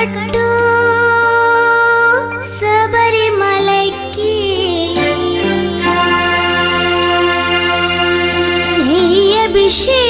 பட்டு சபரிமலைக்கு நெய் அபிஷேகம்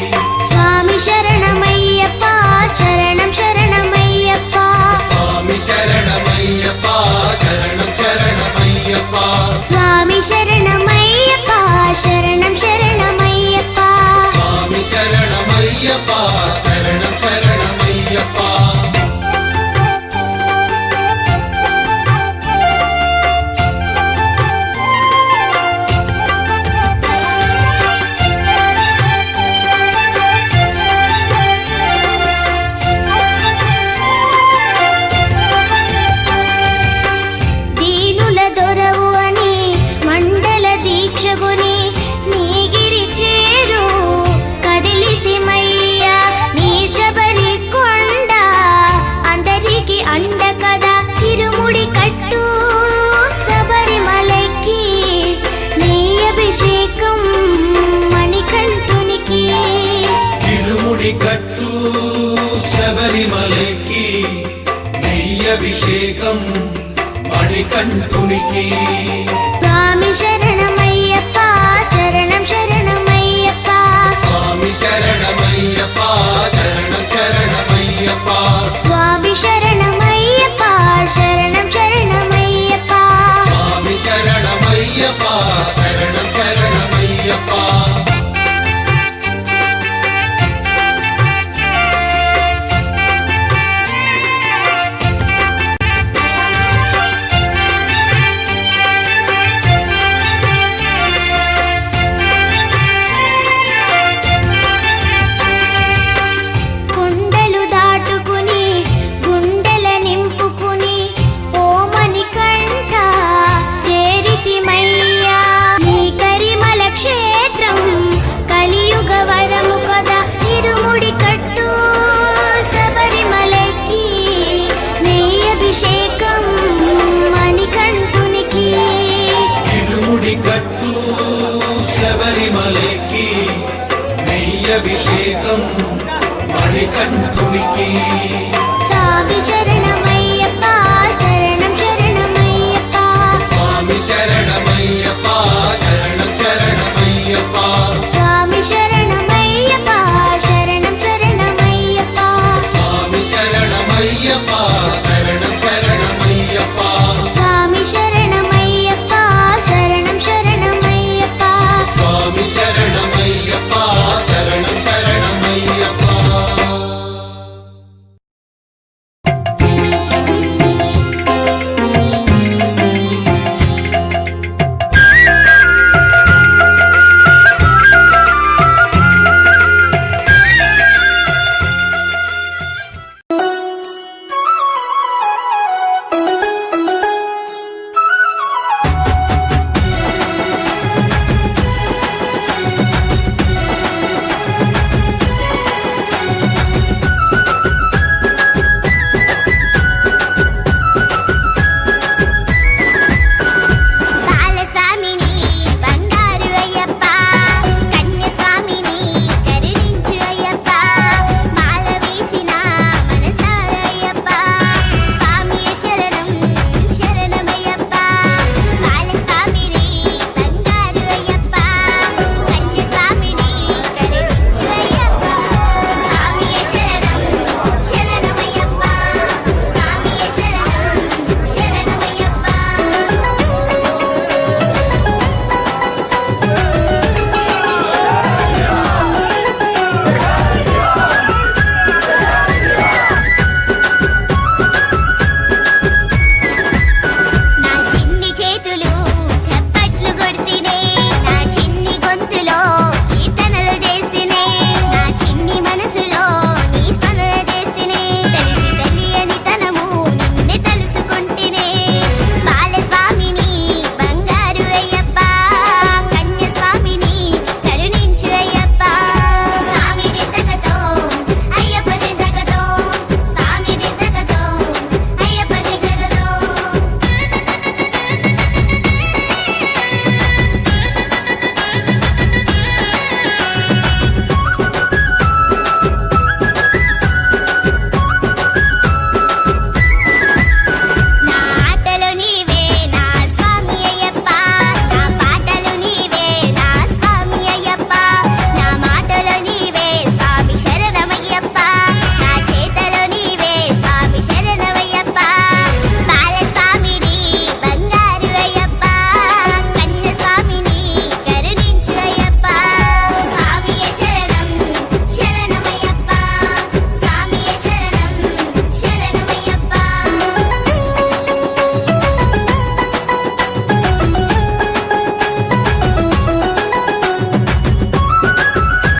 ശരണമയ്യപ്പ ശരണം அபிஷேகம். மணிகண் துணிக்கு. சுவாமி சரணம் ஐயப்பா சரணம் சரணம் ஐயப்பா சுவாமி சரணம் ஐயப்பா சரணம் சரணம் ஐயப்பா അഭിഷേകം